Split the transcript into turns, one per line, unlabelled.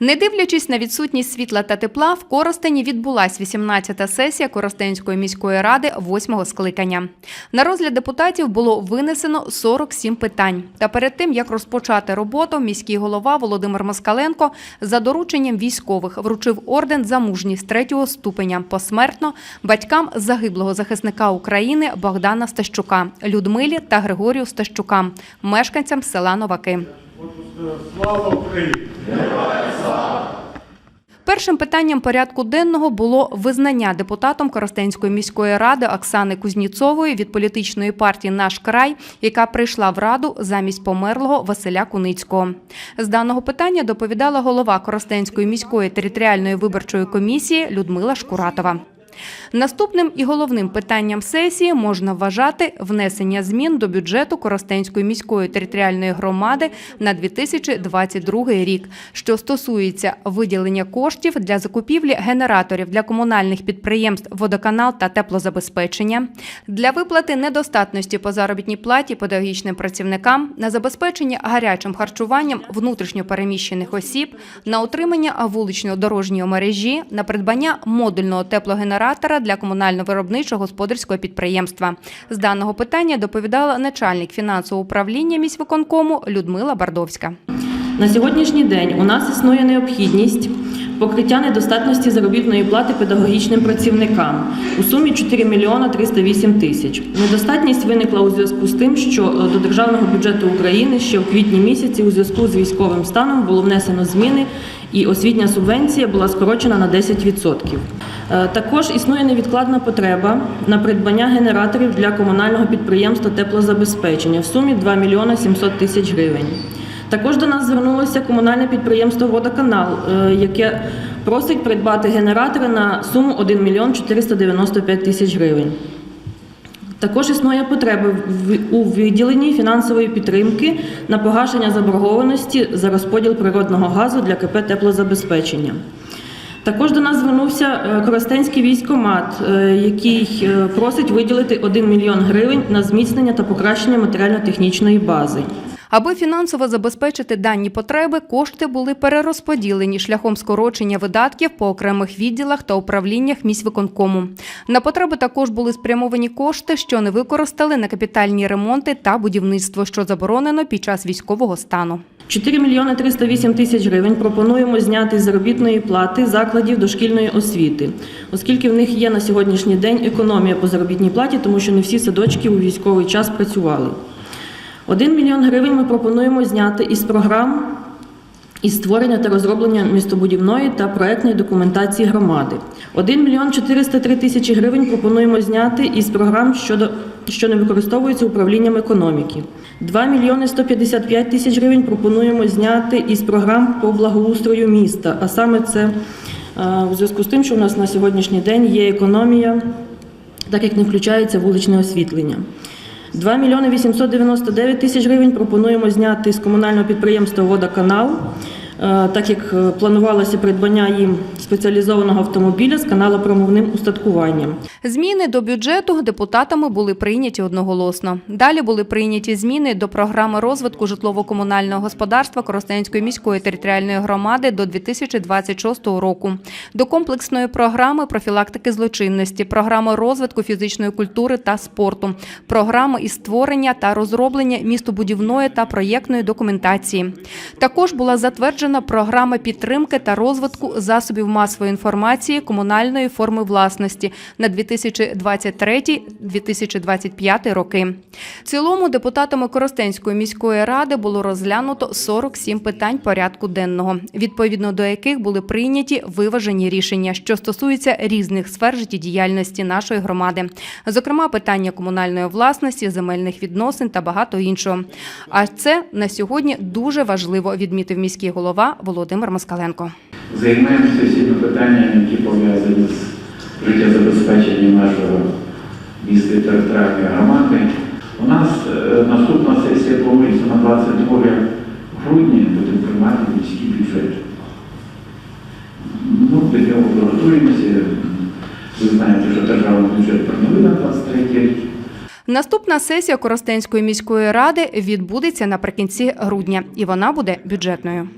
Не дивлячись на відсутність світла та тепла, в Коростені відбулась 18-та сесія Коростенської міської ради 8-го скликання. На розгляд депутатів було винесено 47 питань. Та перед тим, як розпочати роботу, міський голова Володимир Москаленко за дорученням військових вручив орден за мужність третього ступеня посмертно батькам загиблого захисника України Богдана Стащука, Людмилі та Григорію Стащукам, мешканцям села Новаки.
Слава Україні!
Першим питанням порядку денного було визнання депутатом Коростенської міської ради Оксани Кузніцової від політичної партії Наш край, яка прийшла в раду замість померлого Василя Куницького. З даного питання доповідала голова Коростенської міської територіальної виборчої комісії Людмила Шкуратова. Наступним і головним питанням сесії можна вважати внесення змін до бюджету Коростенської міської територіальної громади на 2022 рік, що стосується виділення коштів для закупівлі генераторів для комунальних підприємств водоканал та теплозабезпечення, для виплати недостатності по заробітній платі педагогічним працівникам, на забезпечення гарячим харчуванням внутрішньопереміщених осіб, на утримання вулично-дорожньої мережі, на придбання модульного теплогенератора для комунально-виробничого господарського підприємства. З даного питання доповідала начальник фінансового управління міськвиконкому Людмила Бардовська.
На сьогоднішній день у нас існує необхідність покриття недостатності заробітної плати педагогічним працівникам у сумі 4 мільйона 308 тисяч. Недостатність виникла у зв'язку з тим, що е, до державного бюджету України ще в квітні місяці у зв'язку з військовим станом було внесено зміни, і освітня субвенція була скорочена на 10%. Е, Також існує невідкладна потреба на придбання генераторів для комунального підприємства теплозабезпечення в сумі 2 мільйона 700 тисяч гривень. Також до нас звернулося комунальне підприємство Водоканал, е, яке просить придбати генератори на суму 1 мільйон 495 тисяч гривень. Також існує потреба у виділенні фінансової підтримки на погашення заборгованості за розподіл природного газу для КП теплозабезпечення. Також до нас звернувся е, Коростенський військомат, е, який е, просить виділити 1 мільйон гривень на зміцнення та покращення матеріально-технічної бази.
Аби фінансово забезпечити дані потреби, кошти були перерозподілені шляхом скорочення видатків по окремих відділах та управліннях міськвиконкому. На потреби також були спрямовані кошти, що не використали на капітальні ремонти та будівництво, що заборонено під час військового стану.
4 мільйони 308 тисяч гривень пропонуємо зняти з заробітної плати закладів дошкільної освіти, оскільки в них є на сьогоднішній день економія по заробітній платі, тому що не всі садочки у військовий час працювали. 1 мільйон гривень ми пропонуємо зняти із програм із створення та розроблення містобудівної та проектної документації громади. 1 мільйон 403 тисячі гривень пропонуємо зняти із програм, щодо, що не використовуються управлінням економіки. 2 мільйони 155 тисяч гривень пропонуємо зняти із програм по благоустрою міста. А саме це е, у зв'язку з тим, що у нас на сьогоднішній день є економія, так як не включається вуличне освітлення. 2 мільйони 899 тисяч гривень пропонуємо зняти з комунального підприємства «Водоканал», так як е, планувалося придбання їм спеціалізованого автомобіля з каналопромовним устаткуванням.
Зміни до бюджету депутатами були прийняті одноголосно. Далі були прийняті зміни до програми розвитку житлово-комунального господарства Коростенської міської територіальної громади до 2026 року, до комплексної програми профілактики злочинності, програми розвитку фізичної культури та спорту, програми із створення та розроблення містобудівної та проєктної документації. Також була затверджена програма підтримки та розвитку засобів масової інформації комунальної форми власності на 2023-2025 роки. В цілому депутатами Коростенської міської ради було розглянуто 47 питань порядку денного, відповідно до яких були прийняті виважені рішення, що стосуються різних сфер життєдіяльності нашої громади, зокрема питання комунальної власності, земельних відносин та багато іншого. А це на сьогодні дуже важливо, відмітив міський голова Володимир Москаленко.
Займаємося всіми питаннями, які пов'язані з життєзабезпеченням нашого міста територіальної громади. У нас е, наступна сесія планується на 22 грудня, будемо приймати міський бюджет. Ну, до нього готуємося. Ви знаєте, що державний бюджет прийняли на 23 рік.
Наступна сесія Коростенської міської ради відбудеться наприкінці грудня, і вона буде бюджетною.